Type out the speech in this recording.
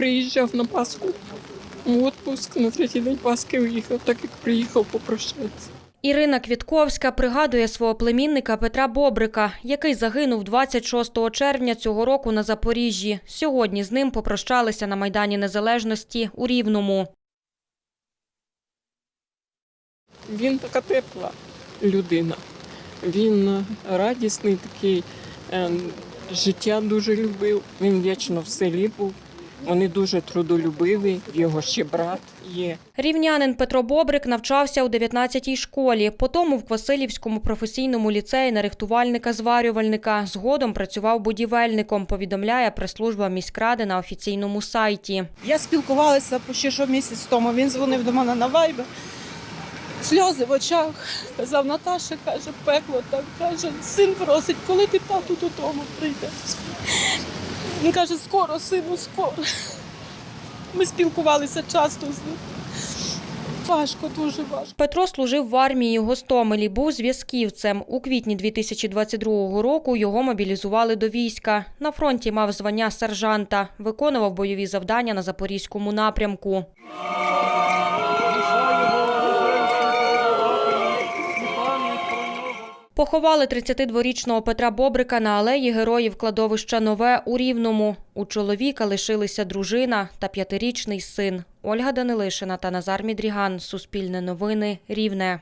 приїжджав на Пасху в отпуск, на третій день Пасхи уїхав, так як приїхав попрощатися. Ірина Квітковська пригадує свого племінника Петра Бобрика, який загинув 26 червня цього року на Запоріжжі. Сьогодні з ним попрощалися на Майдані Незалежності у Рівному. Він така тепла людина. Він радісний такий, е, життя дуже любив. Він вічно в селі був. Вони дуже трудолюбиві, його ще брат є. Рівнянин Петро Бобрик навчався у 19-й школі, потім в Квасилівському професійному ліцеї на рихтувальника-зварювальника. Згодом працював будівельником, повідомляє прес-служба міськради на офіційному сайті. Я спілкувалася почти що місяць тому. Він дзвонив до мене на вайбер. Сльози в очах. Казав Наташа, каже, пекло так каже, син просить, коли ти тату додому прийдеш. Він каже, скоро, сину, скоро. Ми спілкувалися часто з ним. Важко, дуже важко. Петро служив в армії Гостомелі, був зв'язківцем. У квітні 2022 року його мобілізували до війська. На фронті мав звання сержанта, виконував бойові завдання на Запорізькому напрямку. Поховали 32-річного Петра Бобрика на алеї Героїв кладовища Нове у Рівному. У чоловіка лишилися дружина та п'ятирічний син. Ольга Данилишина та Назар Мідріган. Суспільне новини. Рівне.